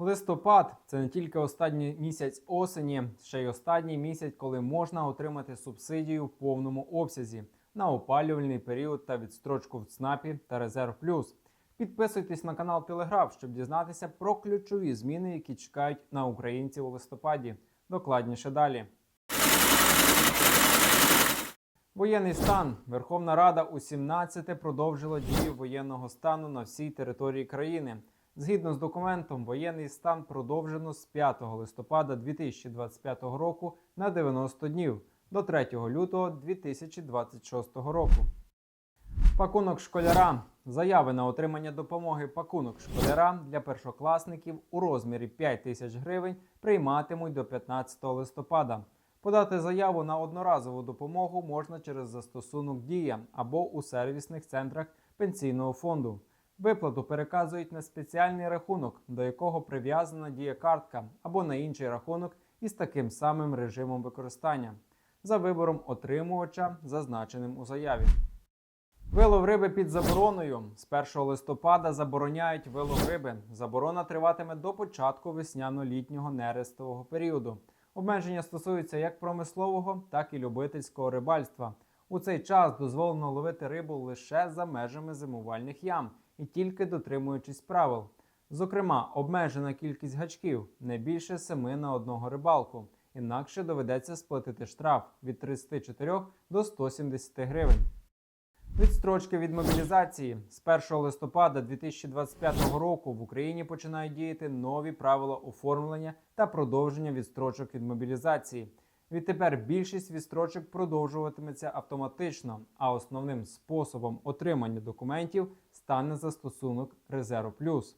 Листопад це не тільки останній місяць осені, ще й останній місяць, коли можна отримати субсидію в повному обсязі на опалювальний період та відстрочку в ЦНАПі та Резерв Плюс. Підписуйтесь на канал Телеграф, щоб дізнатися про ключові зміни, які чекають на українців у листопаді. Докладніше далі. Воєнний стан. Верховна Рада у 17 продовжила дію воєнного стану на всій території країни. Згідно з документом, воєнний стан продовжено з 5 листопада 2025 року на 90 днів до 3 лютого 2026 року. Пакунок школяра. Заяви на отримання допомоги пакунок школяра для першокласників у розмірі 5 тисяч гривень прийматимуть до 15 листопада. Подати заяву на одноразову допомогу можна через застосунок Дія або у сервісних центрах пенсійного фонду. Виплату переказують на спеціальний рахунок, до якого прив'язана дія картка, або на інший рахунок із таким самим режимом використання, за вибором отримувача, зазначеним у заяві. Вилов риби під забороною. З 1 листопада забороняють вилов риби. Заборона триватиме до початку весняно-літнього нерестового періоду. Обмеження стосуються як промислового, так і любительського рибальства. У цей час дозволено ловити рибу лише за межами зимувальних ям і тільки дотримуючись правил. Зокрема, обмежена кількість гачків не більше 7 на одного рибалку. Інакше доведеться сплатити штраф від 34 до 170 гривень. Відстрочки від мобілізації з 1 листопада 2025 року в Україні починають діяти нові правила оформлення та продовження відстрочок від мобілізації. Відтепер більшість відстрочок продовжуватиметься автоматично, а основним способом отримання документів стане застосунок Резерв Плюс.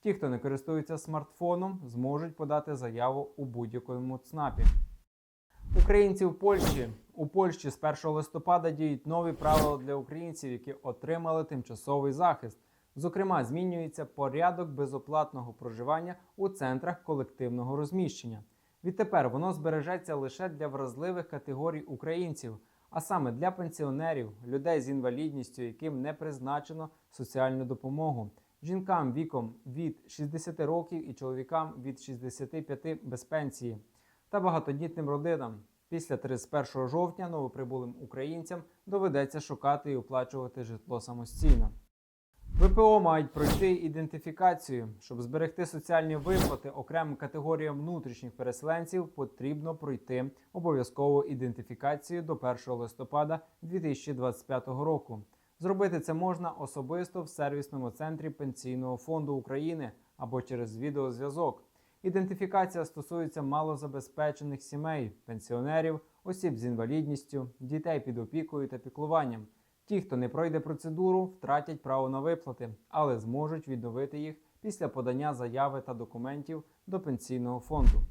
Ті, хто не користується смартфоном, зможуть подати заяву у будь-якому ЦНАПі. Українці в Польщі у Польщі з 1 листопада діють нові правила для українців, які отримали тимчасовий захист. Зокрема, змінюється порядок безоплатного проживання у центрах колективного розміщення. Відтепер воно збережеться лише для вразливих категорій українців, а саме для пенсіонерів, людей з інвалідністю, яким не призначено соціальну допомогу, жінкам віком від 60 років і чоловікам від 65 без пенсії та багатодітним родинам. Після 31 жовтня новоприбулим українцям доведеться шукати і оплачувати житло самостійно. ВПО мають пройти ідентифікацію. Щоб зберегти соціальні виплати окремим категоріям внутрішніх переселенців, потрібно пройти обов'язкову ідентифікацію до 1 листопада 2025 року. Зробити це можна особисто в сервісному центрі Пенсійного фонду України або через відеозв'язок. Ідентифікація стосується малозабезпечених сімей, пенсіонерів, осіб з інвалідністю, дітей під опікою та піклуванням. Ті, хто не пройде процедуру, втратять право на виплати, але зможуть відновити їх після подання заяви та документів до пенсійного фонду.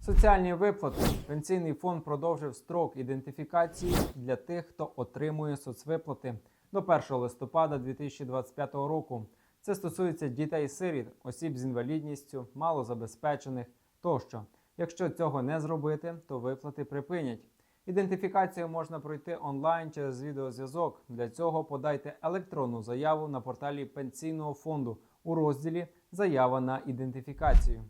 Соціальні виплати. Пенсійний фонд продовжив строк ідентифікації для тих, хто отримує соцвиплати до 1 листопада 2025 року. Це стосується дітей-сиріт, осіб з інвалідністю, малозабезпечених тощо. Якщо цього не зробити, то виплати припинять. Ідентифікацію можна пройти онлайн через відеозв'язок. Для цього подайте електронну заяву на порталі Пенсійного фонду у розділі Заява на ідентифікацію.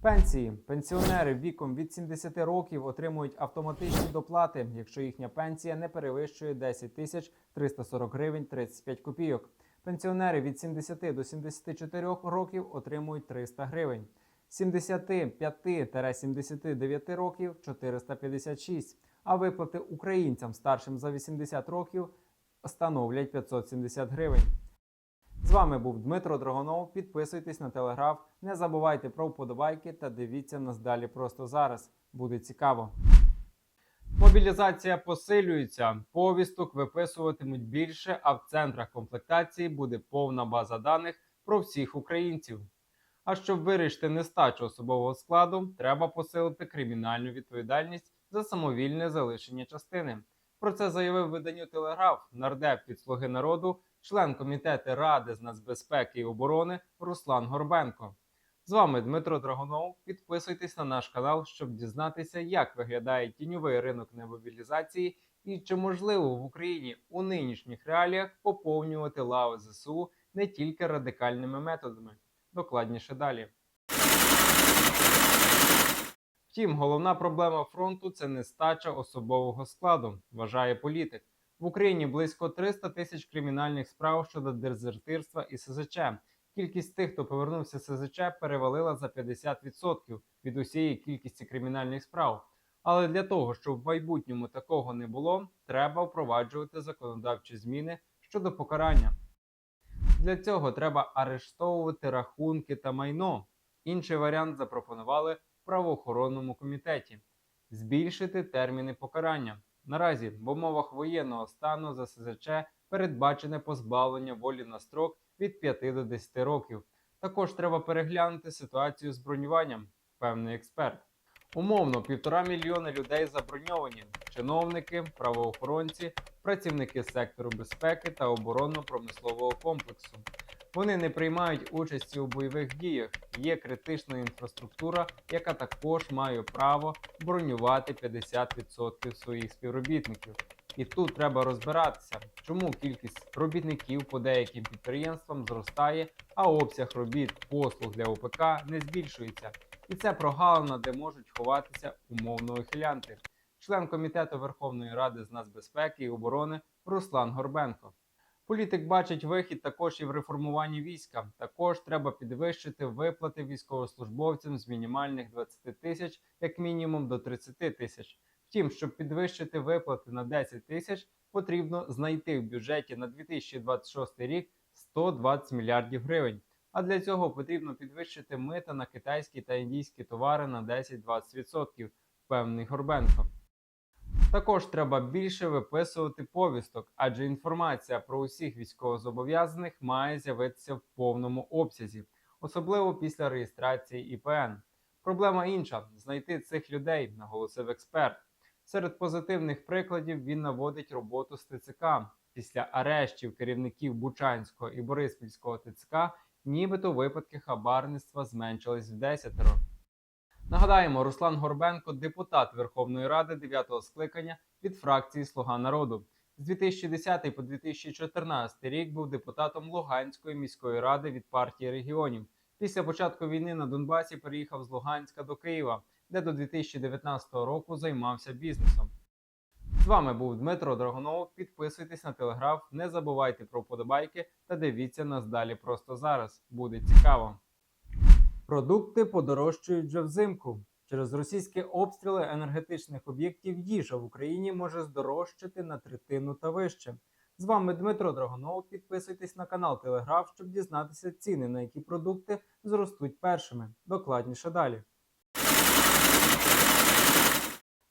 Пенсії. Пенсіонери віком від 70 років отримують автоматичні доплати, якщо їхня пенсія не перевищує 10 тисяч 340 гривень 35 копійок. Пенсіонери від 70 до 74 років отримують 300 гривень. З 75-79 років 456, а виплати українцям старшим за 80 років становлять 570 гривень. З вами був Дмитро Драгонов. Підписуйтесь на телеграф, не забувайте про вподобайки та дивіться нас далі просто зараз. Буде цікаво. Мобілізація посилюється. Повісток виписуватимуть більше, а в центрах комплектації буде повна база даних про всіх українців. А щоб вирішити нестачу особового складу, треба посилити кримінальну відповідальність за самовільне залишення частини. Про це заявив виданню Телеграф нардеп від Слуги народу, член комітету Ради з нацбезпеки і оборони Руслан Горбенко. З вами Дмитро Драгонов. Підписуйтесь на наш канал, щоб дізнатися, як виглядає тіньовий ринок немобілізації і чи можливо в Україні у нинішніх реаліях поповнювати лави ЗСУ не тільки радикальними методами. Докладніше далі. Втім, головна проблема фронту це нестача особового складу, вважає політик. В Україні близько 300 тисяч кримінальних справ щодо дезертирства і СЗЧ. Кількість тих, хто повернувся з СЗЧ, перевалила за 50% від усієї кількості кримінальних справ. Але для того, щоб в майбутньому такого не було, треба впроваджувати законодавчі зміни щодо покарання. Для цього треба арештовувати рахунки та майно. Інший варіант запропонували правоохоронному комітеті збільшити терміни покарання. Наразі в умовах воєнного стану за СЗЧ передбачене позбавлення волі на строк від 5 до 10 років. Також треба переглянути ситуацію з бронюванням, певний експерт. Умовно, півтора мільйона людей заброньовані: чиновники, правоохоронці, працівники сектору безпеки та оборонно-промислового комплексу. Вони не приймають участі у бойових діях. Є критична інфраструктура, яка також має право бронювати 50% своїх співробітників. І тут треба розбиратися, чому кількість робітників по деяким підприємствам зростає, а обсяг робіт послуг для ОПК не збільшується. І це прогалина, де можуть ховатися умовно ухилянти. Член комітету Верховної Ради з нацбезпеки і оборони Руслан Горбенко. Політик бачить вихід також і в реформуванні війська. Також треба підвищити виплати військовослужбовцям з мінімальних 20 тисяч, як мінімум до 30 тисяч. Втім, щоб підвищити виплати на 10 тисяч, потрібно знайти в бюджеті на 2026 рік 120 мільярдів гривень. А для цього потрібно підвищити мита на китайські та індійські товари на 10-20%, впевнений Горбенко. Також треба більше виписувати повісток, адже інформація про усіх військовозобов'язаних має з'явитися в повному обсязі, особливо після реєстрації ІПН. Проблема інша знайти цих людей, наголосив експерт. Серед позитивних прикладів він наводить роботу з ТЦК. Після арештів керівників Бучанського і Бориспільського ТЦК, нібито випадки хабарництва зменшились в десятеро. Нагадаємо, Руслан Горбенко депутат Верховної Ради 9-го скликання від фракції Слуга народу. З 2010 по 2014 рік був депутатом Луганської міської ради від партії регіонів. Після початку війни на Донбасі переїхав з Луганська до Києва, де до 2019 року займався бізнесом. З вами був Дмитро Драгонов. Підписуйтесь на телеграф, не забувайте про вподобайки та дивіться нас далі просто зараз. Буде цікаво. Продукти подорожчають вже взимку. Через російські обстріли енергетичних об'єктів їжа в Україні може здорожчати на третину та вище. З вами Дмитро Драгонов. Підписуйтесь на канал Телеграф, щоб дізнатися ціни, на які продукти зростуть першими. Докладніше далі.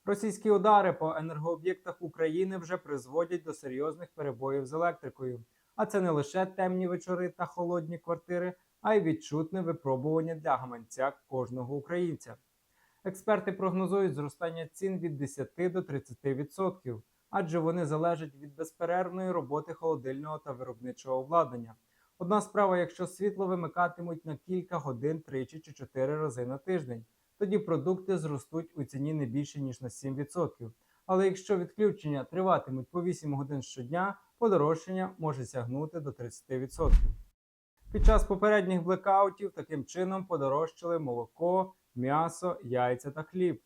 Російські удари по енергооб'єктах України вже призводять до серйозних перебоїв з електрикою. А це не лише темні вечори та холодні квартири, а й відчутне випробування для гаманця кожного українця. Експерти прогнозують зростання цін від 10 до 30%, адже вони залежать від безперервної роботи холодильного та виробничого обладнання. Одна справа, якщо світло вимикатимуть на кілька годин тричі чи чотири рази на тиждень, тоді продукти зростуть у ціні не більше ніж на 7%. Але якщо відключення триватимуть по 8 годин щодня, подорожчання може сягнути до 30%. Під час попередніх блекаутів таким чином подорожчали молоко, м'ясо, яйця та хліб.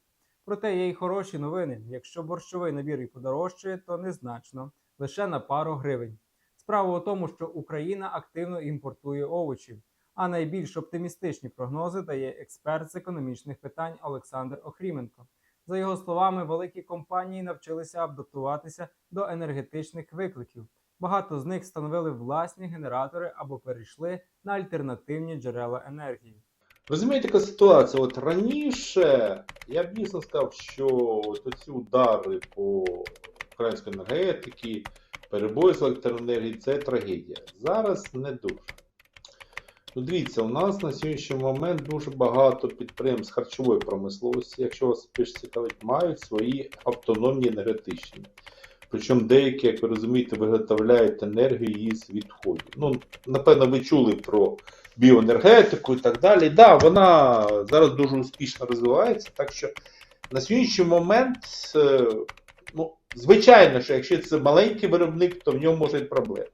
Проте є й хороші новини. Якщо борщовий набір і подорожчає, то незначно, лише на пару гривень. Справа у тому, що Україна активно імпортує овочі, а найбільш оптимістичні прогнози дає експерт з економічних питань Олександр Охріменко. За його словами, великі компанії навчилися адаптуватися до енергетичних викликів. Багато з них встановили власні генератори або перейшли на альтернативні джерела енергії. Розумієте, яка ситуація? От раніше я б дійсно сказав, що ці удари по українській енергетиці, перебої з електроенергії це трагедія. Зараз не дуже. Ну, дивіться, у нас на сьогоднішній момент дуже багато підприємств харчової промисловості, якщо вас більш цікавить, мають свої автономні енергетичні. Причому деякі, як ви розумієте, виготовляють енергію із відходів. Ну, напевно, ви чули про біоенергетику і так далі. Так, да, вона зараз дуже успішно розвивається. Так що на сьогоднішній момент, е, ну, звичайно, що якщо це маленький виробник, то в ньому може бути проблеми.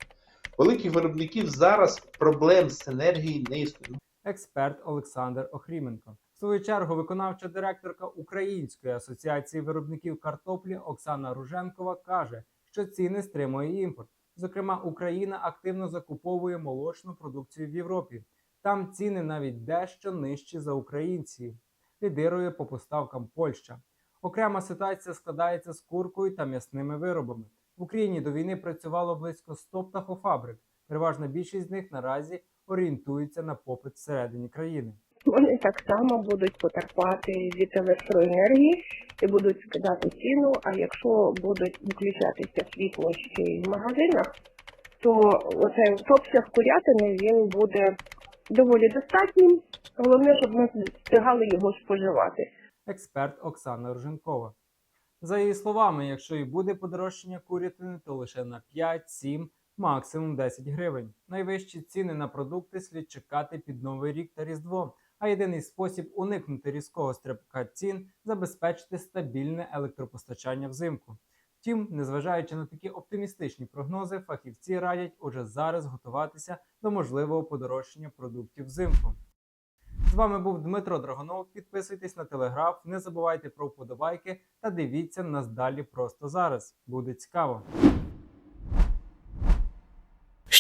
Великих виробників зараз проблем з енергією не існує. Експерт Олександр Охріменко. Свою чергу виконавча директорка Української асоціації виробників картоплі Оксана Руженкова каже, що ціни стримує імпорт. Зокрема, Україна активно закуповує молочну продукцію в Європі. Там ціни навіть дещо нижчі за українці. Лідирує по поставкам Польща. Окрема ситуація складається з куркою та м'ясними виробами. В Україні до війни працювало близько 100 птахофабрик. Переважна більшість з них наразі орієнтується на попит всередині країни. Вони так само будуть потерпати від електроенергії і будуть скидати ціну. А якщо будуть включатися світло ще й в магазинах, то оцей обсяг курятини він буде доволі достатнім. Головне, щоб ми встигали його споживати. експерт Оксана Руженкова. За її словами, якщо і буде подорожчання курятини, то лише на 5, 7, максимум 10 гривень. Найвищі ціни на продукти слід чекати під Новий рік та Різдво. А єдиний спосіб уникнути різкого стрибка цін забезпечити стабільне електропостачання взимку. Втім, незважаючи на такі оптимістичні прогнози, фахівці радять уже зараз готуватися до можливого подорожчання продуктів взимку. З вами був Дмитро Драгонов. Підписуйтесь на телеграф, не забувайте про вподобайки та дивіться нас далі просто зараз. Буде цікаво.